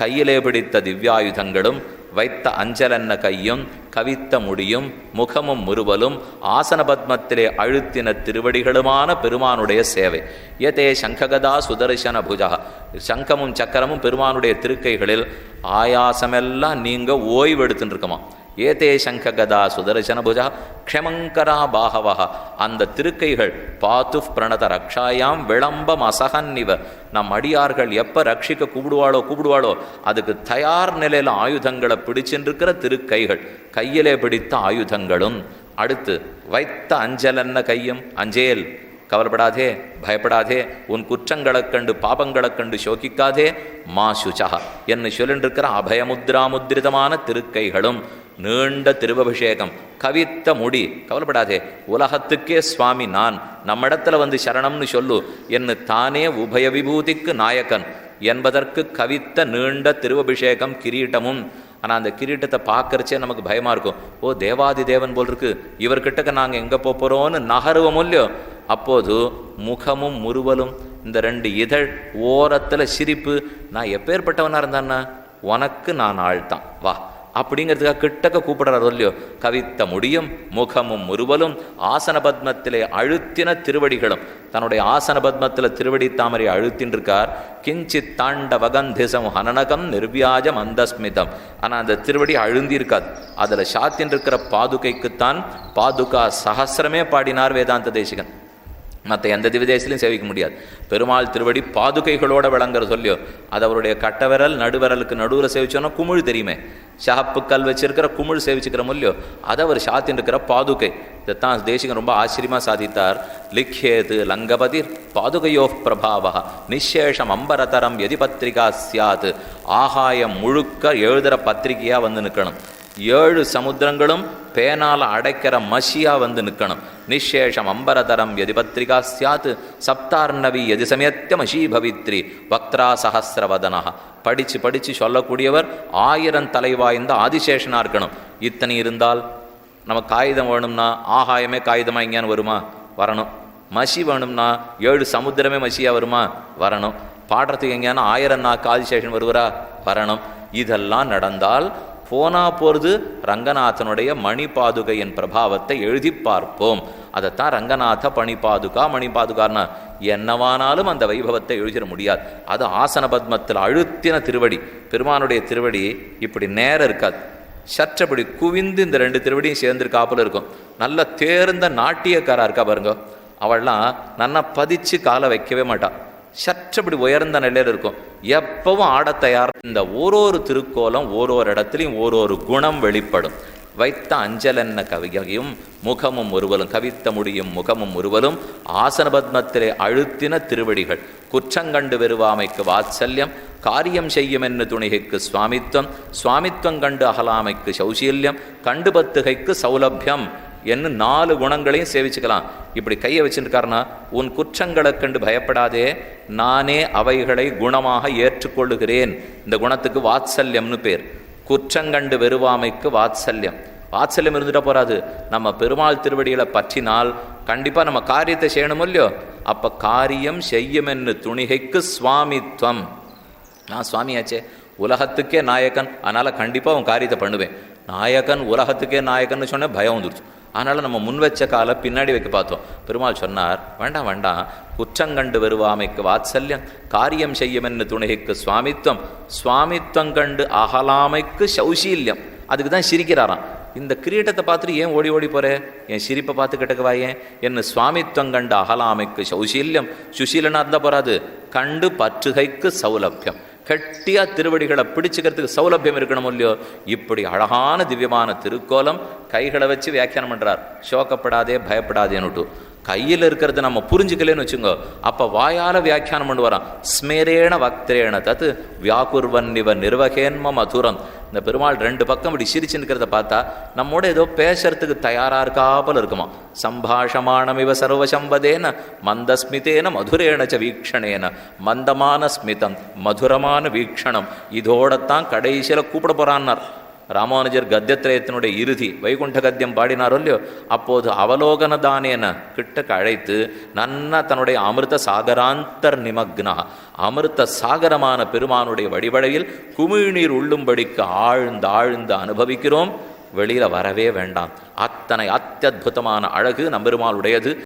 கையிலே பிடித்த திவ்யாயுதங்களும் வைத்த அஞ்சலன்ன கையும் கவித்த முடியும் முகமும் முறுவலும் ஆசன பத்மத்திலே அழுத்தின திருவடிகளுமான பெருமானுடைய சேவை. ஏதே சங்ககதா சுதர்சன புஜா சங்கமும் சக்கரமும் பெருமானுடைய திருக்கைகளில் ஆயாசமெல்லாம் நீங்க ஓய்வு எடுத்துட்டு இருக்குமா. ஏதே சங்ககதா சுதர்சனபுஜா க்ஷமங்கரா பாகவா. அந்த திருக்கைகள் பாத்து பிரணத ரக்ஷாயாம் விளம்பம் அசகன்னிவ நம் அடியார்கள் எப்போ ரட்சிக்க கூப்பிடுவாளோ கூப்பிடுவாளோ அதுக்கு தயார் நிலையில் ஆயுதங்களை பிடிச்சின்றிருக்கிற திருக்கைகள். கையிலே பிடித்த ஆயுதங்களும். அடுத்து வைத்த அஞ்சலன்ன கையும்? அஞ்சேல். கவலைப்படாதே பயப்படாதே உன் குற்றங்களைக் கண்டு பாபங்களைக் கண்டு சோகிக்காதே மா சுச்சா என்று சொல்லின்றிருக்கிற அபயமுத்ராமுத்ரிதமான திருக்கைகளும். நீண்ட திருவபிஷேகம். கவித்த முடி. கவலைப்படாதே. உலகத்துக்கே சுவாமி நான். நம்மிடத்துல வந்து சரணம்னு சொல்லு. என்று தானே உபய விபூதிக்கு நாயக்கன் என்பதற்கு கவித்த நீண்ட திருவபிஷேகம் கிரீட்டமும். ஆனால் அந்த கிரீட்டத்தை பார்க்கறச்சே நமக்கு பயமாக இருக்கும். ஓ தேவாதி தேவன் போல் இருக்கு இவர்கிட்டக்க நாங்கள் எங்கே போகிறோன்னு நகருவோம் இல்லையோ? அப்போது முகமும் முறுவலும் இந்த ரெண்டு இதழ் ஓரத்தில் சிரிப்பு. நான் எப்பேற்பட்டவனாக இருந்தான்னா? உனக்கு நான் ஆழ்த்தான் வா. அப்படிங்கிறதுக்காக கிட்டக்க கூப்பிடுறாரோ இல்லையோ கவித்த முடியும் முகமும் உருவலும் ஆசன பத்மத்திலே அழுத்தின திருவடிகளும். தன்னுடைய ஆசன பத்மத்தில் திருவடி தாமரை அழுத்தின்றிருக்கார். கிஞ்சித் தாண்ட வகந்திசம் ஹனனகம் நிர்வியாஜம் அந்தஸ்மிதம். ஆனால் அந்த திருவடி அழுந்திருக்காது. அதில் சாத்தின் இருக்கிற பாதுகைக்குத்தான் பாதுகா சகசிரமே பாடினார் வேதாந்த தேசிகன். மற்ற எந்த திவிதேசிலையும் சேவிக்க முடியாது. பெருமாள் திருவடி பாதுகைகளோட விளங்குற சொல்லியோ அது அவருடைய கட்டவிரல் நடுவிரலுக்கு நடுவில் சேவிச்சோன்னா குமிழ் தெரியுமே. ஷஹப்பு கல் வச்சிருக்கிற குமிழ் சேவிச்சுக்கிற இல்லையோ அதை அவர் சாத்தின்னு இருக்கிற பாதுகை. இதைத்தான் தேசிகன் ரொம்ப ஆச்சரியமாக சாதித்தார். லிக்ஷேது லங்கபதிர் பாதுகையோ பிரபாவா நிஷேஷம் அம்பரதரம் எதி பத்திரிகா சியாத் ஆகாயம் முழுக்க எழுதுகிற பத்திரிகையாக வந்து நிற்கணும் ஏழு சமுத்திரங்களும் பேனால் அடைக்கிற மஷியா வந்து நிற்கணும். நிஷேஷம் அம்பரதரம் எதி பத்திரிகா சியாத் சப்தார்ணவி எதி சமயத்த மஷி பவித்ரி பக்திரா சஹசிரவதனா படித்து படித்து சொல்லக்கூடியவர் ஆயிரம் தலைவாய்ந்த ஆதிசேஷனாக இருக்கணும். இத்தனை இருந்தால் நம்ம காகிதம் வேணும்னா ஆகாயமே காகிதமாக இங்கேன்னு வருமா? வரணும். மஷி வேணும்னா ஏழு சமுத்திரமே மஷியாக வருமா? வரணும். பாடுறதுக்கு எங்கேயான ஆயிரம் நாக்கு ஆதிசேஷன் வருவரா? வரணும். இதெல்லாம் நடந்தால் போனா போகிறது ரங்கநாதனுடைய மணி பாதுகையின் பிரபாவத்தை எழுதி பார்ப்போம். அதைத்தான் ரங்கநாத பணி பாதுகா மணி பாதுகான்னா என்னவானாலும் அந்த வைபவத்தை எழுதிட முடியாது. அது ஆசன பத்மத்தில் அழுத்தின திருவடி. பெருமானுடைய திருவடி இப்படி நேரம் இருக்காது. சற்றபடி குவிந்து இந்த ரெண்டு திருவடியும் சேர்ந்துருக்காப்புல இருக்கும். நல்ல தேர்ந்த நாட்டியக்காரா இருக்கா பாருங்க. அவள்லாம் நன்னா பதிச்சு காலை வைக்கவே மாட்டாள் சற்றப்படி உயர்ந்த நிலையில் இருக்கும். எப்பவும் ஆடத் தயார் இந்த ஓரொரு திருக்கோலம் ஓரொரு இடத்துலையும் ஓரொரு குணம் வெளிப்படும். வைத்த அஞ்சலென்ன கவிகையும் முகமும் ஒருவலும் கவித்த முடியும் முகமும் ஒருவலும் ஆசன பத்மத்திலே அழுத்தின திருவடிகள். குற்றங்கண்டு வெறுவாமைக்கு வாத்சல்யம் காரியம் செய்யும் என்று துணிகைக்கு சுவாமித்வம் சுவாமித்வம் கண்டு அகலாமைக்கு சௌசீல்யம் கண்டு பத்துகைக்கு சௌலபியம் என்ன நாலு குணங்களையும் சேவிச்சுக்கலாம். இப்படி கையை வச்சுருக்காருன்னா உன் குற்றங்களை கண்டு பயப்படாதே நானே அவைகளை குணமாக ஏற்றுக்கொள்ளுகிறேன். இந்த குணத்துக்கு வாத்சல்யம்னு பேர். குற்றங்கண்டு வெறுவாமைக்கு வாத்சல்யம். வாத்சல்யம் இருந்துட்டா போகாது நம்ம பெருமாள் திருவடிகளை பற்றினால் கண்டிப்பாக நம்ம காரியத்தை செய்யணும் இல்லையோ? அப்போ காரியம் செய்யும் என்று துணிகைக்கு சுவாமித்வம். நான் சுவாமியாச்சே. உலகத்துக்கே நாயக்கன் அதனால் கண்டிப்பாக உன் காரியத்தை பண்ணுவேன். நாயகன் உலகத்துக்கே நாயகன்னு சொன்னால் பயம் வந்துருச்சு. அதனால் நம்ம முன் வச்ச காலை பின்னாடி வைக்க பார்த்தோம். பெருமாள் சொன்னார் வேண்டாம் வேண்டாம். குற்றங்கண்டு வருவாமைக்கு வாத்சல்யம். காரியம் செய்யமென்னு துணைக்கு சுவாமித்வம். சுவாமித்வம் கண்டு அகலாமைக்கு சௌசீல்யம். அதுக்கு தான் சிரிக்கிறாராம். இந்த கிரீட்டத்தை பார்த்துட்டு ஏன் ஓடி ஓடி போற? என் சிரிப்பை பார்த்து கிட்டக்கவா ஏன் என்ன சுவாமித்வம் கண்டு அகலாமைக்கு சௌசீல்யம். சுசீலனா இருந்தால் போறாது. கண்டு பற்றுகைக்கு சௌலபியம். கட்டியாக திருவடிகளை பிடிச்சிக்கிறதுக்கு சௌலபியம் இருக்கணும் இல்லையோ இப்படி அழகான திவ்யமான திருக்கோலம் கைகளை வச்சு வியாக்கியானம் பண்ணுறார் சோகப்படாதே பயப்படாதேன்னுட்டு. கையில் இருக்கிறத நம்ம புரிஞ்சுக்கலன்னு வச்சுங்க அப்போ வாயால் வியாக்கியானம் பண்ணுவாராம் ஸ்மேரேன வக்திரேண தத்து வியாக்குர்வன் இவ நிர்வகேன்ம மதுரம். இந்த பெருமாள் ரெண்டு பக்கம் இப்படி சிரிச்சுன்னுக்கிறத பார்த்தா நம்மோட ஏதோ பேசுறதுக்கு தயாராக இருக்காப்பல் இருக்குமா சம்பாஷமானம் இவ சர்வசம்பதேன மந்தஸ்மிதேன மதுரேணச்ச வீக்ஷணேன. மந்தமான ஸ்மிதம் மதுரமான வீக்ஷணம். இதோடத்தான் கடைசியில் கூப்பிட போகிறான்னார் ராமானுஜர் கத்தியத்திரயத்தினுடைய இறுதி வைகுண்ட கத்தியம் பாடினாரோ இல்லையோ அப்போது அவலோகன தானேன கிட்டக்க அழைத்து நன்னா தன்னுடைய அமிர்த சாகராந்தர் நிமக்னா. அமிர்த சாகரமான பெருமானுடைய வடிவடையில் குமிழ்நீர் உள்ளும்படிக்கு ஆழ்ந்து ஆழ்ந்து அனுபவிக்கிறோம். வெளியில் வரவே வேண்டாம். அத்தனை அத்தியுதமான அழகு நம்பெருமாளுடையது